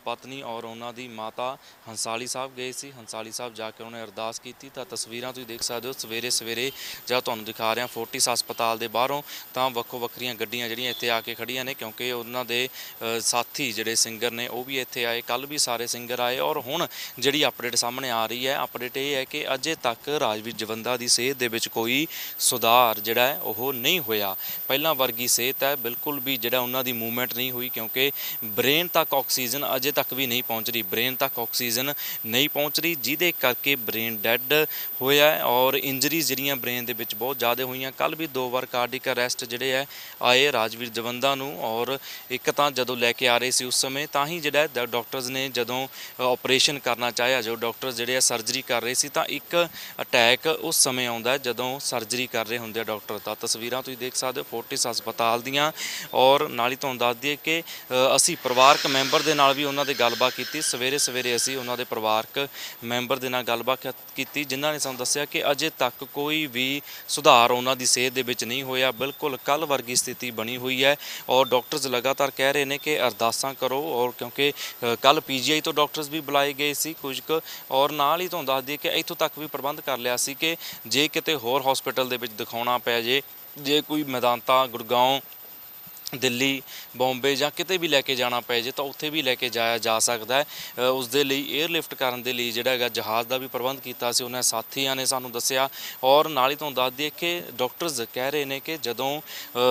ਪਤਨੀ ਔਰ ਉਹਨਾਂ ਦੀ ਮਾਤਾ ਹੰਸਾਲੀ ਸਾਹਿਬ ਗਏ ਸੀ, ਹੰਸਾਲੀ ਸਾਹਿਬ ਜਾ ਕੇ ਉਹਨੇ ਅਰਦਾਸ ਕੀਤੀ, ਤਾਂ ਤਸਵੀਰਾਂ ਤੁਸੀਂ ਦੇਖ ਸਕਦੇ ਹੋ। ਸਵੇਰੇ ਸਵੇਰੇ ਜਾਂ ਤੁਹਾਨੂੰ ਦਿਖਾ ਰਿਹਾ ਫੋਰਟਿਸ ਹਸਪਤਾਲ ਦੇ ਬਾਹਰੋਂ, ਤਾਂ ਵੱਖੋ ਵੱਖਰੀਆਂ ਗੱਡੀਆਂ ਜਿਹੜੀਆਂ ਇੱਥੇ ਆ ਕੇ ਖੜੀਆਂ ਨੇ, ਕਿਉਂਕਿ ਉਹਨਾਂ ਦੇ ਸਾਥੀ ਜਿਹੜੇ ਸਿੰਗਰ ਨੇ, ਉਹ ਵੀ ਇੱਥੇ ਆਏ। ਕੱਲ ਵੀ ਸਾਰੇ ਸਿੰਗਰ ਆਏ ਔਰ ਹੁਣ ਜਿਹੜੀ ਅਪਡੇਟ ਸਾਹਮਣੇ ਆ ਰਹੀ ਹੈ, ਅਪਡੇਟ ਇਹ ਹੈ ਕਿ ਅਜੇ ਤੱਕ ਰਾਜਵੀਰ ਜਵੰਦਾ ਦੀ ਸਿਹਤ ਦੇ ਵਿੱਚ ਕੋਈ ਸੁਧਾਰ ਜਿਹੜਾ ਹੈ, ਉਹ ਨਹੀਂ ਹੋਇਆ। ਪਹਿਲਾਂ ਵਰਗੀ ਸਿਹਤ ਹੈ, ਬਿਲਕੁਲ ਵੀ ਜਿਹੜਾ ਉਹਨਾਂ ਦੀ ਮੂਵਮੈਂਟ ਨਹੀਂ ਹੋਈ, ਕਿਉਂਕਿ ਬ੍ਰੇਨ ਤੱਕ ਆਕਸੀਜਨ ਅਜੇ ਤੱਕ ਵੀ ਨਹੀਂ ਪਹੁੰਚ ਰਹੀ। ਬ੍ਰੇਨ ਤੱਕ ਆਕਸੀਜਨ ਨਹੀਂ ਪਹੁੰਚ ਰਹੀ, ਜਿਹਦੇ ਕਰਕੇ ਬ੍ਰੇਨ ਡੈੱਡ ਹੋਇਆ ਹੈ ਔਰ ਇੰਜਰੀਜ਼ ਜਿਹੜੀਆਂ ਬ੍ਰੇਨ ਦੇ ਵਿੱਚ ਬਹੁਤ ਜ਼ਿਆਦਾ ਹੋਈਆਂ। ਕੱਲ ਵੀ ਦੋ ਵਾਰ ਕਾਰਡਿਕ ਅਰੈਸਟ ਜਿਹੜੇ ਹੈ, ਆਏ ਰਾਜਵੀਰ ਜਵੰਦਾ ਨੂੰ ਔਰ ਇੱਕ ਤਾਂ ਜਦੋਂ ਲੈ ਕੇ ਆ ਰਹੇ ਸੀ ਉਸ ਸਮੇਂ, ਤਾਂ ਹੀ ਜਿਹੜਾ ਹੈ ਡਾਕਟਰਸ ਨੇ ਜਦੋਂ ਆਪਰੇਸ਼ਨ ਕਰਨਾ ਚਾਹਿਆ, ਜੋ ਡਾਕਟਰਸ ਜਿਹੜੇ ਆ ਸਰਜਰੀ ਕਰ ਰਹੇ ਸੀ, ਤਾਂ ਇੱਕ ਅਟੈਕ ਉਸ ਸਮੇਂ ਆਉਂਦਾ ਜਦੋਂ ਸਰਜਰੀ ਕਰ ਰਹੇ ਹੁੰਦੇ ਆ ਡਾਕਟਰ ਤਾਂ ਤਸਵੀਰਾਂ ਤੁਸੀਂ ਦੇਖ ਸਕਦੇ ਹੋ ਫੋਰਟਿਸ ਹਸਪਤਾਲ ਦੀਆਂ ਔਰ ਨਾਲ ਹੀ ਤੁਹਾਨੂੰ ਦੱਸ ਦਈਏ ਕਿ ਅਸੀਂ ਪਰਿਵਾਰਕ ਮੈਂਬਰ ਦੇ ਨਾਲ ਵੀ ਉਹਨਾਂ ਦੇ ਗੱਲਬਾਤ ਕੀਤੀ। ਸਵੇਰੇ ਸਵੇਰੇ ਅਸੀਂ ਉਹਨਾਂ ਦੇ ਪਰਿਵਾਰਕ ਮੈਂਬਰ ਦੇ ਨਾਲ ਗੱਲਬਾਤ ਕ- ਕੀਤੀ, ਜਿਨ੍ਹਾਂ ਨੇ ਸਾਨੂੰ ਦੱਸਿਆ ਕਿ ਅਜੇ ਤੱਕ ਕੋਈ ਵੀ ਸੁਧਾਰ ਉਹਨਾਂ ਦੀ ਸਿਹਤ ਦੇ ਵਿੱਚ ਨਹੀਂ ਹੋਇਆ। ਬਿਲਕੁਲ ਕੱਲ ਵਰਗੀ ਸਥਿਤੀ ਬਣੀ ਹੋਈ ਹੈ ਔਰ ਡਾਕਟਰਸ ਲਗਾਤਾਰ ਕਹਿ ਰਹੇ ਨੇ ਕਿ ਅਰਦਾਸਾਂ ਕਰੋ ਔਰ ਕਿਉਂਕਿ ਕੱਲ ਪੀਜੀਆਈ ਤੋਂ ਡਾਕਟਰਸ ਵੀ ਬੁਲਾਏ ਗਏ ਸੀ ਕੁਝ ਕੁ ਔਰ ਨਾਲ ਹੀ ਤੁਹਾਨੂੰ ਦੱਸ ਦਈਏ ਕਿ ਇੱਥੋਂ ਤੱਕ ਵੀ ਪ੍ਰਬੰਧ ਕਰ ਲਿਆ ਸੀ ਕਿ ਜੇ ਕਿਤੇ ਹੋਰ ਹਸਪੀਟਲ ਦੇ ਵਿੱਚ ਦਿਖਾਉਣਾ ਪੈ ਜੇ ਜੇ ਕੋਈ ਮੈਦਾਨਤਾ ਗੁੜਗਾਉਂ ਦਿੱਲੀ, ਬੰਬੇ ਜਾਂ ਕਿਤੇ ਵੀ ਲੈ ਕੇ ਜਾਣਾ ਪਏ ਜੇ ਤਾਂ ਉੱਥੇ ਵੀ ਲੈ ਕੇ ਜਾਇਆ ਜਾ ਸਕਦਾ ਹੈ। ਉਸ ਦੇ ਲਈ 에ਅਰਲਿਫਟ ਕਰਨ ਦੇ ਲਈ ਜਿਹੜਾ ਹੈਗਾ ਜਹਾਜ਼ ਦਾ ਵੀ ਪ੍ਰਬੰਧ ਕੀਤਾ ਸੀ, ਉਹਨਾਂ ਸਾਥੀਆਂ ਨੇ ਸਾਨੂੰ ਦੱਸਿਆ। ਔਰ ਨਾਲ ਹੀ ਤੁਹਾਨੂੰ ਦੱਸ ਦਈਏ ਕਿ ਡਾਕਟਰਸ ਕਹਿ ਰਹੇ ਨੇ ਕਿ ਜਦੋਂ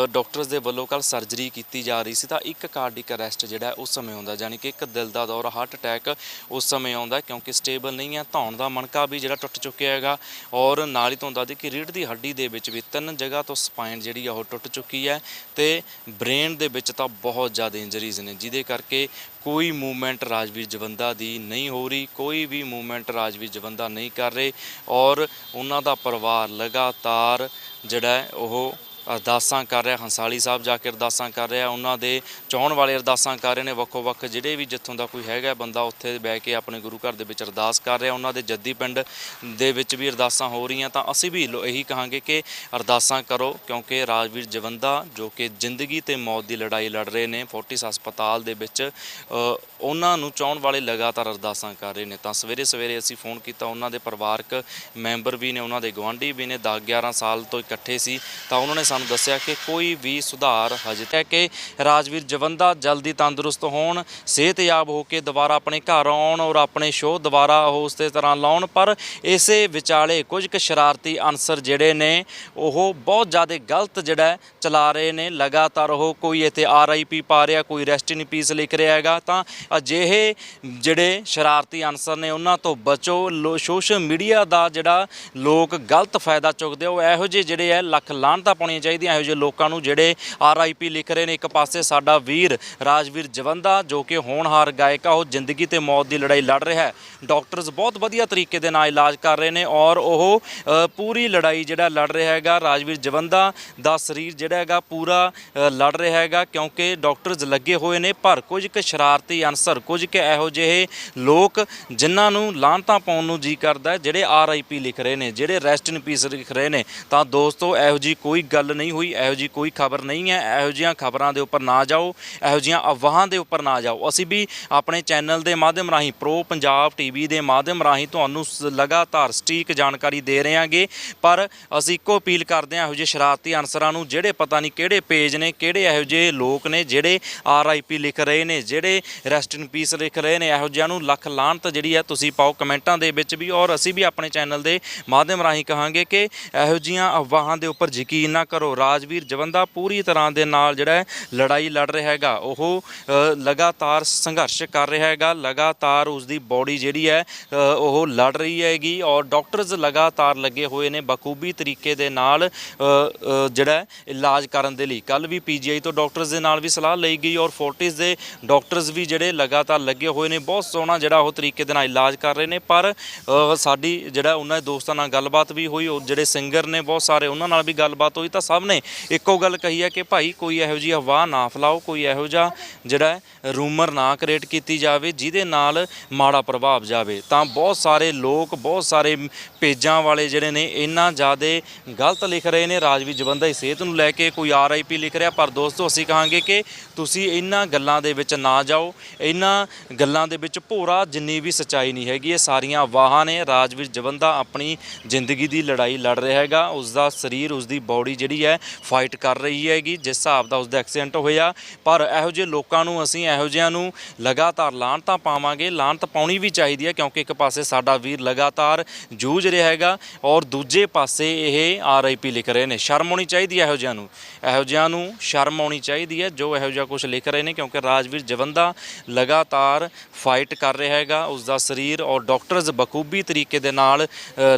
ਡਾਕਟਰਸ ਦੇ ਵੱਲੋਂ ਕੱਲ ਸਰਜਰੀ ਕੀਤੀ ਜਾ ਰਹੀ ਸੀ ਤਾਂ ਇੱਕ ਕਾਰਡਿਕ ਅਰੈਸਟ ਜਿਹੜਾ ਉਸ ਸਮੇਂ ਹੁੰਦਾ ਯਾਨੀ ਕਿ ਇੱਕ ਦਿਲ ਦਾ ਦੌਰਾ, ਹਾਰਟ ਅਟੈਕ ਉਸ ਸਮੇਂ ਆਉਂਦਾ ਕਿਉਂਕਿ ਸਟੇਬਲ ਨਹੀਂ ਹੈ, ਧੌਣ ਦਾ ਮਣਕਾ ਵੀ ਜਿਹੜਾ ਟੁੱਟ ਚੁੱਕਿਆ ਹੈਗਾ। ਔਰ ਨਾਲ ਹੀ ਤੁਹਾਨੂੰ ਦੱਸ ਦਈਏ ਕਿ ਰੀੜ ਦੀ ਹੱਡੀ ਦੇ ਵਿੱਚ ਵੀ ਤਿੰਨ ਜਗ੍ਹਾ ਤੋਂ ਸਪਾਈਨ ਜਿਹੜੀ ਆ ਉਹ ਟੁੱਟ ਚੁੱਕੀ ਹੈ ਤੇ ਬ੍ਰੇਨ ਦੇ ਵਿੱਚ ਤਾਂ ਬਹੁਤ ਜ਼ਿਆਦਾ ਇੰਜਰੀਜ਼ ਨੇ, ਜਿਹਦੇ ਕਰਕੇ ਕੋਈ ਮੂਵਮੈਂਟ ਰਾਜਵੀਰ ਜਵੰਦਾ ਦੀ ਨਹੀਂ ਹੋ ਰਹੀ, ਕੋਈ ਵੀ ਮੂਵਮੈਂਟ ਰਾਜਵੀਰ ਜਵੰਦਾ ਨਹੀਂ ਕਰ ਰਹੇ ਔਰ ਉਹਨਾਂ ਦਾ ਪਰਿਵਾਰ ਲਗਾਤਾਰ ਜਿਹੜਾ ਉਹ ਅਰਦਾਸਾਂ ਕਰ ਰਿਹਾ ਹੰਸਾਲੀ ਸਾਹਿਬ ਜਾ ਕੇ ਅਰਦਾਸਾਂ ਕਰ ਰਿਹਾ ਉਹਨਾਂ ਦੇ ਚਾਹਣ ਵਾਲੇ ਅਰਦਾਸਾਂ ਕਰ ਰਹੇ ਨੇ ਵੱਖੋ ਵੱਖ ਜਿਹੜੇ ਵੀ ਜਿੱਥੋਂ ਦਾ ਕੋਈ ਹੈਗਾ ਬੰਦਾ ਉੱਥੇ ਬਹਿ ਕੇ ਆਪਣੇ ਗੁਰੂ ਘਰ ਦੇ ਵਿੱਚ ਅਰਦਾਸ ਕਰ ਰਿਹਾ ਉਹਨਾਂ ਦੇ ਜੱਦੀ ਪਿੰਡ ਦੇ ਵਿੱਚ ਵੀ ਅਰਦਾਸਾਂ ਹੋ ਰਹੀਆਂ ਤਾਂ ਅਸੀਂ ਵੀ ਲੋ- ਇਹੀ ਕਹਾਂਗੇ ਕਿ ਅਰਦਾਸਾਂ ਕਰੋ ਕਿਉਂਕਿ ਰਾਜਵੀਰ ਜਵੰਦਾ ਜੋ ਕਿ ਜ਼ਿੰਦਗੀ ਤੇ ਮੌਤ ਦੀ ਲੜਾਈ ਲੜ ਰਹੇ ਨੇ ਫੋਰਟਿਸ ਹਸਪਤਾਲ ਦੇ ਵਿੱਚ ਅ, ਉਹਨਾਂ ਨੂੰ ਚਾਹਣ ਵਾਲੇ ਲਗਾਤਾਰ ਅਰਦਾਸਾਂ ਕਰ ਰਹੇ ਨੇ ਤਾਂ ਸਵੇਰੇ ਸਵੇਰੇ ਅਸੀਂ ਫੋਨ ਕੀਤਾ ਉਹਨਾਂ ਦੇ ਪਰਿਵਾਰਕ ਮੈਂਬਰ ਵੀ ਨੇ ਉਹਨਾਂ ਦੇ ਗੁਆਂਢੀ ਵੀ ਨੇ 10 11 ਸਾਲ ਤੋਂ ਇਕੱਠੇ ਸੀ ਤਾਂ ਉਹਨਾਂ ਨੇ ਸਾਨੂੰ ਦੱਸਿਆ ਕਿ ਕੋਈ ਵੀ ਸੁਧਾਰ ਹਜੇ ਤੱਕ ਕਿ ਰਾਜਵੀਰ ਜਵੰਦਾ ਜਲਦੀ ਤੰਦਰੁਸਤ ਹੋਣ ਸਿਹਤਯਾਬ ਹੋ ਕੇ ਦੁਬਾਰਾ ਆਪਣੇ ਘਰ ਆਉਣ ਔਰ ਆਪਣੇ ਸ਼ੋਅ ਦੁਬਾਰਾ ਉਹ ਉਸੇ ਤਰ੍ਹਾਂ ਲਾਉਣ ਪਰ ਇਸੇ ਵਿਚਾਲੇ ਕੁਝ ਕੁ ਸ਼ਰਾਰਤੀ ਅਨਸਰ ਜਿਹੜੇ ਨੇ ਉਹ ਬਹੁਤ ਜ਼ਿਆਦਾ ਗਲਤ ਜਿਹੜਾ ਚਲਾ ਰਹੇ ਨੇ। ਲਗਾਤਾਰ ਉਹ ਕੋਈ ਇੱਥੇ ਆਰਆਈਪੀ ਪਾ ਰਿਹਾ ਕੋਈ ਰੈਸਟ ਇਨ ਪੀਸ ਲਿਖ ਰਿਹਾ ਹੈਗਾ। ਤਾਂ ਅਜਿਹੇ ਜਿਹੜੇ ਸ਼ਰਾਰਤੀ ਅਨਸਰ ਨੇ ਉਹਨਾਂ ਤੋਂ ਬਚੋ। ਸੋਸ਼ਲ ਮੀਡੀਆ ਦਾ ਜਿਹੜਾ ਲੋਕ ਗਲਤ ਫਾਇਦਾ ਚੁੱਕਦੇ ਆ, ਉਹ ਇਹੋ ਜਿਹੇ ਜਿਹੜੇ ਹੈ ਲੱਖ ਲਾਹਨਤਾਂ ਪਾਉਣੀਆਂ ਚਾਹੀਦੀਆਂ। ਇਹੋ ਜਿਹੇ ਲੋਕਾਂ ਨੂੰ ਜਿਹੜੇ ਆਰਆਈਪੀ ਲਿਖ ਰਹੇ ਨੇ ਇੱਕ ਪਾਸੇ ਸਾਡਾ ਵੀਰ ਰਾਜਵੀਰ ਜਵੰਦਾ ਜੋ ਕਿ ਹੋਣਹਾਰ ਗਾਇਕ ਆ ਉਹ ਜ਼ਿੰਦਗੀ ਤੇ ਮੌਤ ਦੀ ਲੜਾਈ ਲੜ ਰਿਹਾ ਹੈ। ਡਾਕਟਰਸ ਬਹੁਤ ਵਧੀਆ ਤਰੀਕੇ ਦੇ ਨਾਲ ਇਲਾਜ ਕਰ ਰਹੇ ਨੇ ਔਰ ਉਹ ਪੂਰੀ ਲੜਾਈ ਜਿਹੜਾ ਲੜ ਰਿਹਾ ਹੈਗਾ ਰਾਜਵੀਰ ਜਵੰਦਾ ਦਾ ਸਰੀਰ ਜਿਹੜਾ ਹੈਗਾ ਪੂਰਾ ਲੜ ਰਿਹਾ ਹੈਗਾ ਕਿਉਂਕਿ ਡਾਕਟਰਸ ਲੱਗੇ ਹੋਏ ਨੇ ਪਰ ਕੁਝ ਕੁ ਸ਼ਰਾਰਤੀ ਅਨਸਰ ਕੁਝ ਕੁ ਇਹੋ ਜਿਹੇ ਲੋਕ ਜਿਨ੍ਹਾਂ ਨੂੰ ਲਾਂਤਾਂ ਪਾਉਣ ਨੂੰ ਜੀ ਕਰਦਾ ਹੈ, ਜਿਹੜੇ ਆਰਆਈਪੀ ਲਿਖ ਰਹੇ ਨੇ ਜਿਹੜੇ ਰੈਸਟ ਇਨ ਪੀਸ ਲਿਖ ਰਹੇ ਨੇ। ਤਾਂ ਦੋਸਤੋ ਇਹੋ ਜੀ ਕੋਈ ਗੱਲ ਨਹੀਂ ਹੋਈ, ਇਹੋ ਜੀ ਕੋਈ ਖਬਰ ਨਹੀਂ ਹੈ। ਇਹੋ ਜਿਹੀਆਂ ਖਬਰਾਂ ਦੇ ਉੱਪਰ ਨਾ ਜਾਓ, ਇਹੋ ਜਿਹੀਆਂ ਅਫਵਾਹਾਂ ਦੇ ਉੱਪਰ ਨਾ ਜਾਓ। ਅਸੀਂ ਵੀ ਆਪਣੇ ਚੈਨਲ ਦੇ ਮਾਧਿਅਮ ਰਾਹੀਂ, ਪ੍ਰੋ ਪੰਜਾਬ ਟੀਵੀ ਦੇ ਮਾਧਿਅਮ ਰਾਹੀਂ ਤੁਹਾਨੂੰ ਲਗਾਤਾਰ ਸਟੀਕ ਜਾਣਕਾਰੀ ਦੇ ਰਹੇ ਹਾਂਗੇ ਪਰ ਅਸੀਂ ਇੱਕੋ ਅਪੀਲ ਕਰਦੇ ਹਾਂ, ਇਹੋ ਜਿਹੇ ਸ਼ਰਾਰਤੀ ਅਨਸਰਾਂ ਨੂੰ, ਜਿਹੜੇ ਪਤਾ ਨਹੀਂ ਕਿਹੜੇ ਪੇਜ ਨੇ, ਕਿਹੜੇ ਇਹੋ ਜਿਹੇ ਲੋਕ ਨੇ, ਜਿਹੜੇ ਆਰਆਈਪੀ ਲਿਖ ਰਹੇ ਨੇ, ਜਿਹੜੇ ਰੈਸਟ ਇਨ ਪੀਸ ਲਿਖ ਰਹੇ ਨੇ, ਇਹੋ ਜਿਹਿਆਂ ਨੂੰ ਲੱਖ ਲਾਹਨਤ ਜਿਹੜੀ ਹੈ, ਤੁਸੀਂ ਪਾਓ ਕਮੈਂਟਾਂ ਦੇ ਵਿੱਚ ਵੀ। ਔਰ ਅਸੀਂ ਵੀ ਆਪਣੇ ਚੈਨਲ ਦੇ ਮਾਧਿਅਮ ਰਾਹੀਂ ਕਹਾਂਗੇ ਕਿ ਇਹੋ ਜਿਹੀਆਂ ਅਫਵਾਹਾਂ ਦੇ ਉੱਪਰ ਯਕੀਨ ਨਾ ਕਰੋ। ਰਾਜਵੀਰ ਜਵੰਦਾ ਪੂਰੀ ਤਰ੍ਹਾਂ ਦੇ ਨਾਲ ਜਿਹੜਾ ਲੜਾਈ ਲੜ ਰਿਹਾ ਹੈਗਾ। ਉਹ ਲਗਾਤਾਰ ਸੰਘਰਸ਼ ਕਰ ਰਿਹਾ ਹੈਗਾ। ਲਗਾਤਾਰ ਉਸ ਦੀ ਬਾਡੀ ਜਿਹੜੀ ਹੈ ਉਹ ਲੜ ਰਹੀ ਹੈਗੀ ਔਰ ਡਾਕਟਰਸ ਲਗਾਤਾਰ ਲੱਗੇ ਹੋਏ ਨੇ ਬਖੂਬੀ ਤਰੀਕੇ ਦੇ ਨਾਲ ਜਿਹੜਾ ਇਲਾਜ ਕਰਨ ਦੇ ਲਈ। ਕੱਲ ਵੀ ਪੀਜੀਆਈ ਤੋਂ ਡਾਕਟਰਸ ਦੇ ਨਾਲ ਵੀ ਸਲਾਹ ਲਈ ਗਈ ਔਰ ਫੋਰਟਿਸ ਦੇ ਡਾਕਟਰਸ ਵੀ ਜਿਹੜੇ ਲਗਾਤਾਰ ਲੱਗੇ ਹੋਏ ਨੇ, ਬਹੁਤ ਸੋਹਣਾ ਜਿਹੜਾ ਉਹ ਤਰੀਕੇ ਦੇ ਨਾਲ ਇਲਾਜ ਕਰ ਰਹੇ ਨੇ। ਪਰ ਸਾਡੀ ਜਿਹੜਾ ਉਹਨਾਂ ਦੇ ਦੋਸਤਾਂ ਨਾਲ ਗੱਲਬਾਤ ਵੀ ਹੋਈ, ਉਹ ਜਿਹੜੇ ਸਿੰਗਰ ਨੇ ਬਹੁਤ ਸਾਰੇ ਉਹਨਾਂ ਨਾਲ ਵੀ ਗੱਲਬਾਤ ਹੋਈ ਤਾਂ ਸਭ ਨੇ ਇੱਕੋ ਗੱਲ ਕਹੀ ਹੈ ਕਿ ਭਾਈ ਕੋਈ ਇਹੋ ਜਿਹੀ ਅਫਵਾਹ ਨਾ ਫੈਲਾਓ, ਕੋਈ ਇਹੋ ਜਿਹਾ ਜਿਹੜਾ ਰੂਮਰ ਨਾ ਕ੍ਰੀਏਟ ਕੀਤੀ ਜਾਵੇ, ਜਿਹਦੇ ਨਾਲ ਮਾੜਾ ਪ੍ਰਭਾਵ ਜਾਵੇ। ਤਾਂ ਬਹੁਤ ਸਾਰੇ ਲੋਕ, ਬਹੁਤ ਸਾਰੇ ਪੇਜਾਂ ਵਾਲੇ ਜਿਹੜੇ ਨੇ, ਇੰਨਾ ਜ਼ਿਆਦਾ ਗਲਤ ਲਿਖ ਰਹੇ ਨੇ। ਰਾਜਵੀਰ ਜਵੰਦਾ ਦੀ ਸਿਹਤ ਨੂੰ ਲੈ ਕੇ ਕੋਈ ਆਰਆਈਪੀ ਲਿਖ ਰਿਹਾ, ਪਰ ਦੋਸਤੋ ਅਸੀਂ ਕਹਾਂਗੇ ਕਿ ਤੁਸੀਂ ਇਹਨਾਂ ਗੱਲਾਂ ਦੇ ਵਿੱਚ ਨਾ ਜਾਓ। ਇਹਨਾਂ ਗੱਲਾਂ ਦੇ ਵਿੱਚ ਭੋਰਾ ਜਿੰਨੀ ਵੀ ਸੱਚਾਈ ਨਹੀਂ ਹੈਗੀ, ਇਹ ਸਾਰੀਆਂ ਵਾਹਾਂ ਨੇ। ਰਾਜਵੀਰ ਜਵੰਦਾ ਆਪਣੀ ਜ਼ਿੰਦਗੀ ਦੀ ਲੜਾਈ ਲੜ ਰਿਹਾ ਹੈਗਾ। ਉਸ ਦਾ ਸਰੀਰ ਉਸ ਦੀ ਬਾਡੀ ਜਿਹੜੀ ਹੈ ਫਾਈਟ ਕਰ ਰਹੀ ਹੈਗੀ ਜਿਸ ਹਿਸਾਬ ਦਾ ਉਸ ਦਾ ਐਕਸੀਡੈਂਟ ਹੋਇਆ। ਪਰ ਇਹੋ ਜਿਹੇ ਲੋਕਾਂ ਨੂੰ ਅਸੀਂ ਇਹੋ ਜਿਹਿਆਂ ਨੂੰ ਲਗਾਤਾਰ ਲਾਹਨਤਾਂ ਪਾਵਾਂਗੇ ਲਾਹਨਤ ਪਾਉਣੀ ਵੀ ਚਾਹੀਦੀ ਹੈ ਕਿਉਂਕਿ ਇੱਕ ਪਾਸੇ ਸਾਡਾ ਵੀਰ ਲਗਾਤਾਰ ਜੂਝ ਰਿਹਾ ਹੈਗਾ ਔਰ ਦੂਜੇ ਪਾਸੇ ਇਹ ਆਰਆਈਪੀ ਲਿਖ ਰਹੇ ਨੇ। ਸ਼ਰਮ ਆਉਣੀ ਚਾਹੀਦੀ ਹੈ ਇਹੋ ਜਿਹਿਆਂ ਨੂੰ। ਇਹੋ ਜਿਹਿਆਂ ਨੂੰ ਸ਼ਰਮ ਆਉਣੀ ਚਾਹੀਦੀ ਹੈ ਜੋ ਇਹੋ ਜਿਹਾ ਕੁਝ ਲਿਖ ਰਹੇ ਨੇ ਕਿਉਂਕਿ ਰਾਜਵੀਰ ਜਵੰਦਾ ਲਗਾਤਾਰ ਫਾਈਟ ਕਰ ਰਿਹਾ ਹੈਗਾ। ਉਸ ਦਾ ਸਰੀਰ ਔਰ ਡਾਕਟਰਸ ਬਖੂਬੀ ਤਰੀਕੇ ਦੇ ਨਾਲ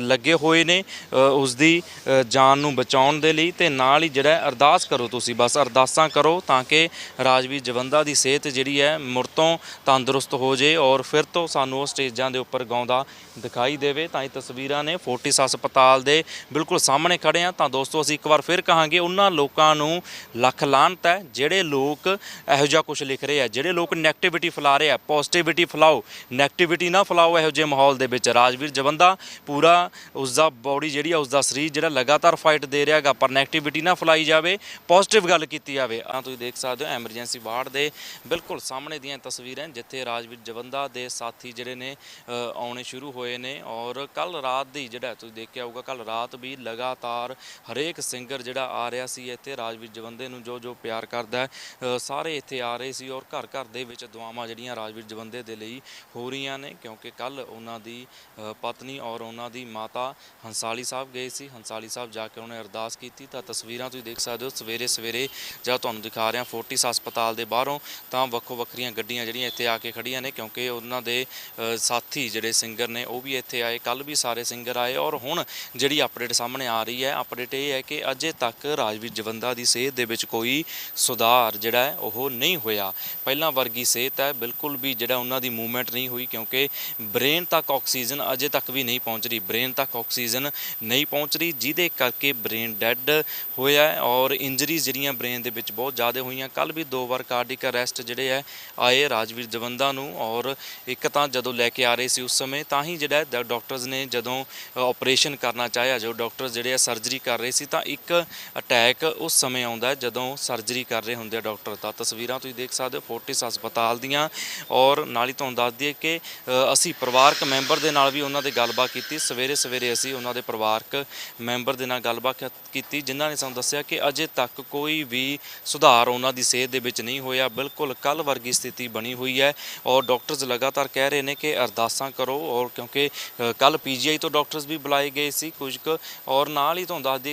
ਲੱਗੇ ਹੋਏ ਨੇ ਅ, ਉਸ ਦੀ ਜਾਨ ਨੂੰ ਬਚਾਉਣ ਦੇ ਲਈ ਤੇ ਨਾਲ ਹੀ ਜਿਹੜਾ ਅਰਦਾਸ ਕਰੋ ਤੁਸੀਂ, ਬਸ ਅਰਦਾਸਾਂ ਕਰੋ ਤਾਂ ਕਿ ਰਾਜਵੀਰ ਜਵੰਦਾ ਦੀ ਸਿਹਤ ਜਿਹੜੀ ਹੈ, ਮੁੜ ਤੋਂ ਤੰਦਰੁਸਤ ਹੋ ਜੇ ਔਰ ਫਿਰ ਤੋਂ ਸਾਨੂੰ ਉਹ ਸਟੇਜਾਂ ਦੇ ਉੱਪਰ ਗਾਉਂਦਾ ਦਿਖਾਈ ਦੇਵੇ। ਤਾਂ ਇਹ ਤਸਵੀਰਾਂ ਨੇ ਫੋਰਟਿਸ ਹਸਪਤਾਲ ਦੇ ਬਿਲਕੁਲ ਸਾਹਮਣੇ ਖੜੇ ਆ। ਤਾਂ ਦੋਸਤੋ, ਅਸੀਂ ਇੱਕ ਵਾਰ ਫਿਰ ਕਹਾਂਗੇ, ਉਹਨਾਂ ਲੋਕਾਂ ਨੂੰ ਲੱਖ ਲਾਹਨਤ ਹੈ, ਜਿਹੜੇ ਲੋਕ ਇਹੋ ਜਿਹਾ ਕੁਝ ਲਿਖ ਰਹੇ ਆ, ਜਿਹੜੇ ਲੋਕ ਨੈਗੇਟਿਵਿਟੀ ਫੈਲਾ ਰਹੇ ਆ ਪੋਜ਼ਿਟਿਵਿਟੀ ਫੈਲਾਓ ਨੈਗੇਟਿਵਿਟੀ ਨਾ ਫੈਲਾਓ ਇਹੋ ਜਿਹੇ ਮਾਹੌਲ ਦੇ ਵਿੱਚ। ਰਾਜਵੀਰ ਜਵੰਦਾ ਪੂਰਾ ਉਸ ਦਾ ਬਾਡੀ ਜਿਹੜੀ ਆ ਉਸ ਦਾ ਸਰੀਰ ਜਿਹੜਾ ਲਗਾਤਾਰ ਫਾਈਟ ਦੇ ਰਿਹਾ ਹੈਗਾ, ਪਰ ਨੈਗੇਟਿਵਿਟੀ ਨਾ ਫੈਲਾਈ ਜਾਵੇ ਪੋਜ਼ਿਟਿਵ ਗੱਲ ਕੀਤੀ ਜਾਵੇ। ਆ ਤੁਸੀਂ ਦੇਖ ਸਕਦੇ ਹੋ ਐਮਰਜੈਂਸੀ ਵਾਰਡ ਦੇ ਬਿਲਕੁਲ ਸਾਹਮਣੇ ਦੀਆਂ ਤਸਵੀਰਾਂ ਜਿੱਥੇ ਰਾਜਵੀਰ ਜਵੰਦਾ ਦੇ ਸਾਥੀ ਜਿਹੜੇ ਨੇ ਆਉਣੇ ਸ਼ੁਰੂ ਹੋਏ ਨੇ ਔਰ ਕੱਲ ਰਾਤ ਦੀ ਜਿਹੜਾ ਤੁਸੀਂ ਦੇਖਿਆ ਹੋਊਗਾ ਕੱਲ ਰਾਤ ਵੀ ਲਗਾਤਾਰ ਹਰੇਕ ਸਿੰਗਰ ਜਿਹੜਾ ਆ ਰਿਹਾ ਸੀ, ਇੱਥੇ ਰਾਜਵੀਰ ਜਵੰਦੇ ਨੂੰ ਜੋ ਜੋ ਪਿਆਰ ਕਰਦਾ ਸਾਰੇ ਇੱਥੇ ਆ ਰਹੇ ਸੀ ਔਰ ਘਰ ਘਰ ਦੇ ਵਿੱਚ ਦੁਆਵਾਂ ਜਿਹੜੀਆਂ ਰਾਜਵੀਰ ਜਵੰਦੇ ਦੇ ਲਈ ਹੋ ਰਹੀਆਂ ਨੇ, ਕਿਉਂਕਿ ਕੱਲ ਉਹਨਾਂ ਦੀ ਪਤਨੀ ਔਰ ਉਹਨਾਂ ਦੀ ਮਾਤਾ ਹੰਸਾਲੀ ਸਾਹਿਬ ਗਏ ਸੀ, ਹੰਸਾਲੀ ਸਾਹਿਬ ਜਾ ਕੇ ਉਹਨੇ ਅਰਦਾਸ ਕੀਤੀ, ਤਾਂ ਤਸਵੀਰਾਂ ਤੁਸੀਂ ਦੇਖ ਸਕਦੇ ਹੋ। ਸਵੇਰੇ ਸਵੇਰੇ ਜਦ ਤੁਹਾਨੂੰ ਦਿਖਾ ਰਿਹਾ ਫੋਰਟਿਸ ਹਸਪਤਾਲ ਦੇ ਬਾਹਰੋਂ, ਤਾਂ ਵੱਖੋ ਵੱਖਰੀਆਂ ਗੱਡੀਆਂ ਜਿਹੜੀਆਂ ਇੱਥੇ ਆ ਕੇ ਖੜੀਆਂ ਨੇ, ਕਿਉਂਕਿ ਉਹਨਾਂ ਦੇ ਸਾਥੀ ਜਿਹੜੇ ਸਿੰਗਰ ਨੇ, ਉਹ ਵੀ ਇੱਥੇ ਆਏ। ਕੱਲ ਵੀ ਸਾਰੇ ਸਿੰਗਰ ਆਏ ਔਰ ਹੁਣ ਜਿਹੜੀ ਅਪਡੇਟ ਸਾਹਮਣੇ ਆ ਰਹੀ ਹੈ, ਅਪਡੇਟ ਇਹ ਹੈ ਕਿ ਅਜੇ ਤੱਕ ਰਾਜਵੀਰ ਜਵੰਦਾ ਦੀ ਸਿਹਤ ਦੇ ਵਿੱਚ ਕੋਈ ਸੁਧਾਰ ਜਿਹੜਾ ਹੈ, ਉਹ ਨਹੀਂ ਹੋਇਆ। ਪਹਿਲਾਂ ਵਰਗੀ ਸਿਹਤ ਹੈ, ਬਿਲਕੁਲ ਵੀ ਜਿਹੜਾ ਉਹਨਾਂ ਦੀ ਮੂਵਮੈਂਟ ਨਹੀਂ ਹੋਈ, ਕਿਉਂਕਿ ਬ੍ਰੇਨ ਤੱਕ ਆਕਸੀਜਨ ਅਜੇ ਤੱਕ ਵੀ ਨਹੀਂ ਪਹੁੰਚ ਰਹੀ। ਬ੍ਰੇਨ ਤੱਕ ਆਕਸੀਜਨ ਨਹੀਂ ਪਹੁੰਚ ਰਹੀ, ਜਿਹਦੇ ਕਰਕੇ ਬ੍ਰੇਨ ਡੈੱਡ ਹੋਇਆ ਹੈ ਔਰ ਇੰਜਰੀਜ਼ ਜਿਹੜੀਆਂ ਬ੍ਰੇਨ ਦੇ ਵਿੱਚ ਬਹੁਤ ਜ਼ਿਆਦਾ ਹੋਈਆਂ। ਕੱਲ ਵੀ ਦੋ ਵਾਰ ਕਾਰਡਿਕ ਅਰੈਸਟ ਜਿਹੜੇ ਹੈ, ਆਏ ਰਾਜਵੀਰ ਜਵੰਦਾ ਨੂੰ ਔਰ ਇੱਕ ਤਾਂ ਜਦੋਂ ਲੈ ਕੇ ਆ ਰਹੇ ਸੀ ਉਸ ਸਮੇਂ, ਤਾਂ ਹੀ ਜਿਹੜਾ ਹੈ ਡਾਕਟਰਸ ਨੇ ਜਦੋਂ ਆਪਰੇਸ਼ਨ ਕਰਨਾ ਚਾਹਿਆ, ਜੋ ਡਾਕਟਰ ਜਿਹੜੇ ਆ ਸਰਜਰੀ ਕਰ ਰਹੇ ਸੀ, ਤਾਂ ਇੱਕ ਅਟੈਕ ਉਸ ਸਮੇਂ ਆਉਂਦਾ ਜਦੋਂ ਸਰਜਰੀ ਕਰ ਰਹੇ ਹੁੰਦੇ ਆ ਡਾਕਟਰ ਤਾਂ। ਤਸਵੀਰਾਂ ਤੁਸੀਂ ਦੇਖ ਸਕਦੇ ਹੋ ਫੋਰਟਿਸ ਹਸਪਤਾਲ ਦੀਆਂ ਔਰ ਨਾਲ ਹੀ ਤੁਹਾਨੂੰ ਦੱਸ ਦਈਏ ਕਿ ਅਸੀਂ ਪਰਿਵਾਰਕ ਮੈਂਬਰ ਦੇ ਨਾਲ ਵੀ ਉਹਨਾਂ ਦੇ ਗੱਲਬਾਤ ਕੀਤੀ। ਸਵੇਰੇ ਸਵੇਰੇ ਅਸੀਂ ਉਹਨਾਂ ਦੇ ਪਰਿਵਾਰਕ ਮੈਂਬਰ ਦੇ ਨਾਲ ਗੱਲਬਾਤ ਕੀਤੀ, ਜਿਨ੍ਹਾਂ ਜਿਨ੍ਹਾਂ ਨੇ ਸਾਨੂੰ ਦੱਸਿਆ ਕਿ ਅਜੇ ਤੱਕ ਕੋਈ ਵੀ ਸੁਧਾਰ ਉਹਨਾਂ ਦੀ ਸਿਹਤ ਦੇ ਵਿੱਚ ਨਹੀਂ ਹੋਇਆ। ਬਿਲਕੁਲ ਕੱਲ ਵਰਗੀ ਸਥਿਤੀ ਬਣੀ ਹੋਈ ਹੈ ਔਰ ਡਾਕਟਰਸ ਲਗਾਤਾਰ ਕਹਿ ਰਹੇ ਨੇ ਕਿ ਅਰਦਾਸਾਂ ਕਰੋ ਔਰ ਕਿਉਂਕਿ ਕੱਲ ਪੀਜੀਆਈ ਤੋਂ ਡਾਕਟਰਸ ਵੀ ਬੁਲਾਏ ਗਏ ਸੀ ਕੁਝ ਕੁ ਔਰ ਨਾਲ ਹੀ ਤੁਹਾਨੂੰ ਦੱਸ ਦਈਏ